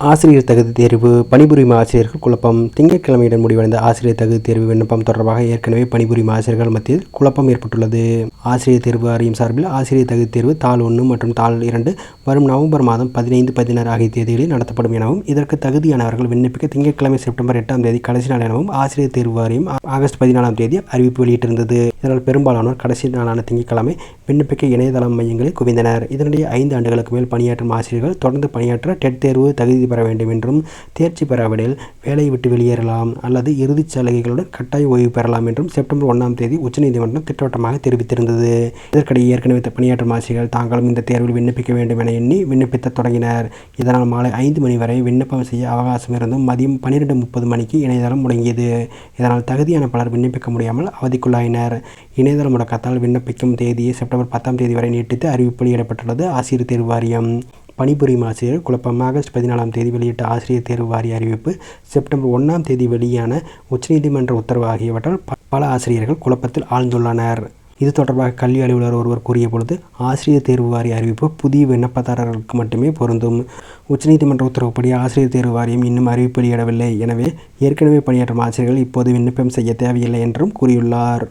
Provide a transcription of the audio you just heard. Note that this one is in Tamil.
ஆசிரியர் தகுதி தேர்வு பணிபுரியும் ஆசிரியர்கள் குழப்பம். திங்கட்கிழமையுடன் முடிவடைந்த ஆசிரியர் தகுதி தேர்வு விண்ணப்பம் தொடர்பாக ஏற்கனவே பணிபுரியும் ஆசிரியர்கள் மத்தியில் குழப்பம் ஏற்பட்டுள்ளது. ஆசிரியர் தேர்வு வாரியம் சார்பில் ஆசிரியர் தகுதி தேர்வு தாள் ஒன்று மற்றும் தாள் இரண்டு வரும் நவம்பர் மாதம் பதினைந்து பதினாறு ஆகிய தேதிகளில் நடத்தப்படும் எனவும் இதற்கு தகுதியானவர்கள் விண்ணப்பிக்க திங்கட்கிழமை செப்டம்பர் எட்டாம் தேதி கடைசி நாள் எனவும் ஆசிரியர் தேர்வு வாரியம் ஆகஸ்ட் பதினாலாம் தேதி அறிவிப்பு வெளியிட்டிருந்தது. இதனால் பெரும்பாலானோர் கடைசி நாளான திங்கட்கிழமை விண்ணப்பிக்க இணையதளம் மையங்களில் குவிந்தனர். இதனிடையே ஐந்து ஆண்டுகளுக்கு மேல் பணியாற்றும் ஆசிரியர்கள் தொடர்ந்து பணியாற்ற டெட் தேர்வு தகுதி தகுதி பெற வேண்டும் என்றும் தேர்ச்சி பெறாவிடில் வேலையை விட்டு வெளியேறலாம் அல்லது இறுதிச் சலுகைகளுடன் கட்டாய ஓய்வு பெறலாம் என்றும் செப்டம்பர் ஒன்றாம் தேதி உச்சநீதிமன்றம் திட்டவட்டமாக தெரிவித்திருந்தது. இதற்கிடையே ஏற்கனவே பணியாற்றும் ஆசிரியர்கள் தாங்களும் இந்த தேர்வில் விண்ணப்பிக்க வேண்டும் என எண்ணி விண்ணப்பித்த தொடங்கினர். இதனால் மாலை ஐந்து மணி வரை விண்ணப்பம் செய்ய அவகாசம் இருந்தும் மதியம் பன்னிரெண்டு முப்பது மணிக்கு இணையதளம் முடங்கியது. இதனால் தகுதியான பலர் விண்ணப்பிக்க முடியாமல் அவதிக்குள்ளாயினர். இணையதள முடக்கத்தால் விண்ணப்பிக்கும் தேதியை செப்டம்பர் பத்தாம் தேதி வரை நீட்டித்து அறிவிப்பு வெளியிடப்பட்டுள்ளது ஆசிரியர் தேர்வு வாரியம். பணிபுரியும் ஆசிரியர் குழப்பம் ஆகஸ்ட் பதினாலாம் தேதி வெளியிட்ட ஆசிரியர் தேர்வு வாரிய அறிவிப்பு செப்டம்பர் ஒன்றாம் தேதி வெளியான உச்சநீதிமன்ற உத்தரவு ஆகியவற்றால் பல ஆசிரியர்கள் குழப்பத்தில் ஆழ்ந்துள்ளனர். இது தொடர்பாக கல்வி அலுவலர் ஒருவர் கூறிய பொழுது ஆசிரியர் தேர்வு வாரிய அறிவிப்பு புதிய விண்ணப்பதாரர்களுக்கு மட்டுமே பொருந்தும். உச்சநீதிமன்ற உத்தரவுப்படி ஆசிரியர் தேர்வு வாரியம் இன்னும் அறிவிப்பு வெளியிடவில்லை. எனவே ஏற்கனவே பணியாற்றும் ஆசிரியர்கள் இப்போது விண்ணப்பம் செய்ய தேவையில்லை என்றும் கூறியுள்ளார்.